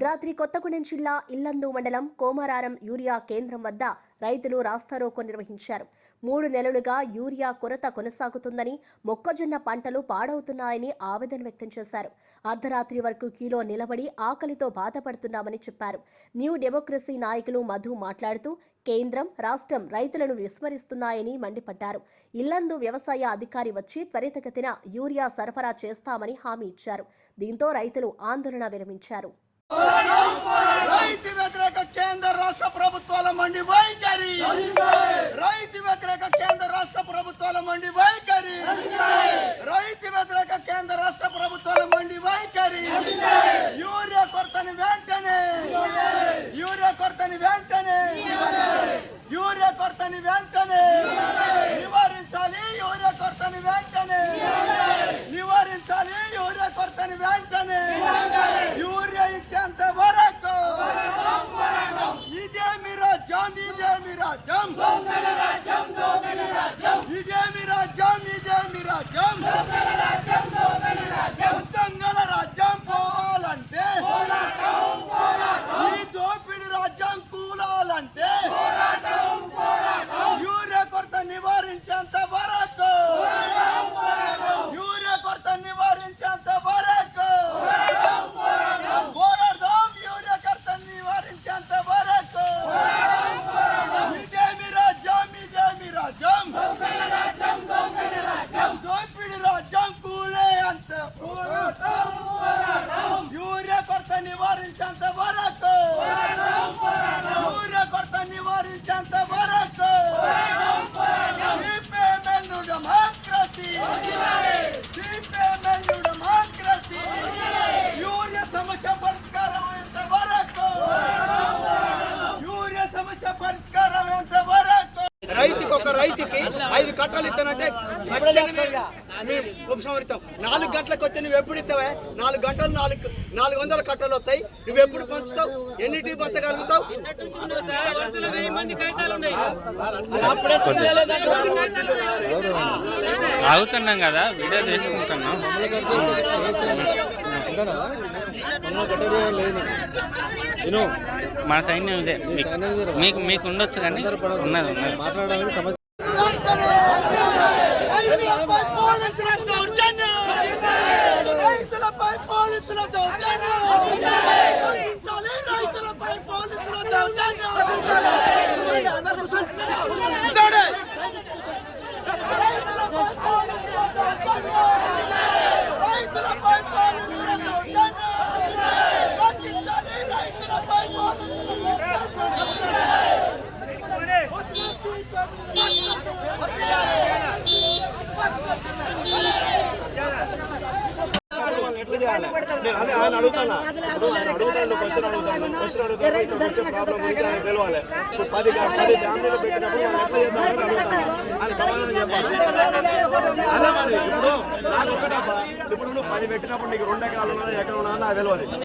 భద్రాద్రి కొత్తగూడెం జిల్లా ఇల్లందు మండలం కోమారారం యూరియా కేంద్రం వద్ద రైతులు రాస్తారోకో నిర్వహించారు. మూడు నెలలుగా యూరియా కొరత కొనసాగుతుందని మొక్కజొన్న పంటలు పాడవుతున్నాయని ఆవేదన వ్యక్తం చేశారు. అర్ధరాత్రి వరకు కీలో నిలబడి ఆకలితో బాధపడుతున్నామని చెప్పారు. న్యూ డెమోక్రసీ నాయకులు మధు మాట్లాడుతూ కేంద్రం రాష్ట్రం రైతులను విస్మరిస్తున్నాయని మండిపడ్డారు. ఇల్లందు వ్యవసాయ అధికారి వచ్చి త్వరితగతిన యూరియా సరఫరా చేస్తామని హామీ ఇచ్చారు. దీంతో రైతులు ఆందోళన విరమించారు. రైతు వ్యతిరేక కేంద్ర రాష్ట్ర ప్రభుత్వాల మండి వైఖరి రైతు వ్యతిరేక కేంద్ర రాష్ట్ర ప్రభుత్వాల మండి వైఖరి రైతు వ్యతిరేక కేంద్ర రాష్ట్ర ప్రభుత్వాల మండి వైఖరి యూరియా కొరతని వెంటనే యూరియా కొరతని వెంటనే యూరియా కొరతని వెంటనే నివారించాలి యూరియా కొరతని వెంటనే నివారించాలి యూరియా కొరతని వెంటనే యూరియా ఇచ్చేంత వరకు ఇదే మీ రాజ్యం ఇదే మీ రాజ్యం ఇదే మీ రాజ్యం ఇదే మీ రాజ్యం ఉద్దంగల రాజ్యం పోవాలంటే ఈ దోపిడి రాజ్యం కూలాలంటే యూరియా కొరత నివారించేంత వరకు. యూరియా కొరత నివారించేంత వరకు. పోరాడదాం యూరియా కొరత నివారించేంత వరకు. ఇదేమి రాజ్యం ఇదేమి రాజ్యం. దోపిడి రాజ్యం కూలే అంత యూరియా కొరత నివారించేంత వరకు. ఐదు కట్టలు ఇస్తానంటే ఉపసంహరిస్తాం నాలుగు గంటలకు వస్తే నువ్వు ఎప్పుడు ఇస్తావే? నాలుగు గంటలు నాలుగు నాలుగు వందల కట్టలు వస్తాయి. నువ్వు ఎప్పుడు పంచుతావు? ఎన్నిటికి పంచగలుగుతావు? ఆగుతున్నాం కదా వీడియో తీసుకుంటున్నాం. నేను మన సైన్యం ఇదే. మీకు మీకు మీకు ఉండొచ్చు కానీ ఉన్నది ఉన్నది. మాట్లాడడానికి సమస్య పోలీసుల దౌర్జన్యం రైతులపై పోలీసుల దౌర్జన్యం రైతులపై పోలీసుల దౌర్జన్యం కూర్చోండి, అందరూ కూర్చోండి. కూర్చోండి. రైతులపై పోలీసుల దౌర్జన్యం. రైతులపై పోలీసుల దౌర్జన్యం. నశించాలి రైతులపై పోలీసుల ఎట్లా చేయాలి నేను అదే ఆయన అడుగుతాను ఆయన అడుగుతాను క్వశ్చన్ అడుగుతాను క్వశ్చన్ అడుగుతాను ఇక్కడ వచ్చే ప్రాబ్లం గురించి ఆయన తెలియాలి ఇప్పుడు పది పది ఫ్యామిలీలో పెట్టినప్పుడు మనం ఎట్లా చేద్దామని అడుగుతాను ఆయన సమాధానం చెప్పాలి అదే మరి ఇప్పుడు నాకు ఒకటబ్బా ఇప్పుడు నువ్వు పది పెట్టినప్పుడు నీకు రెండు ఎకరాలు ఉన్నా ఎక్కడ ఉన్నా నాకు తెలియాలి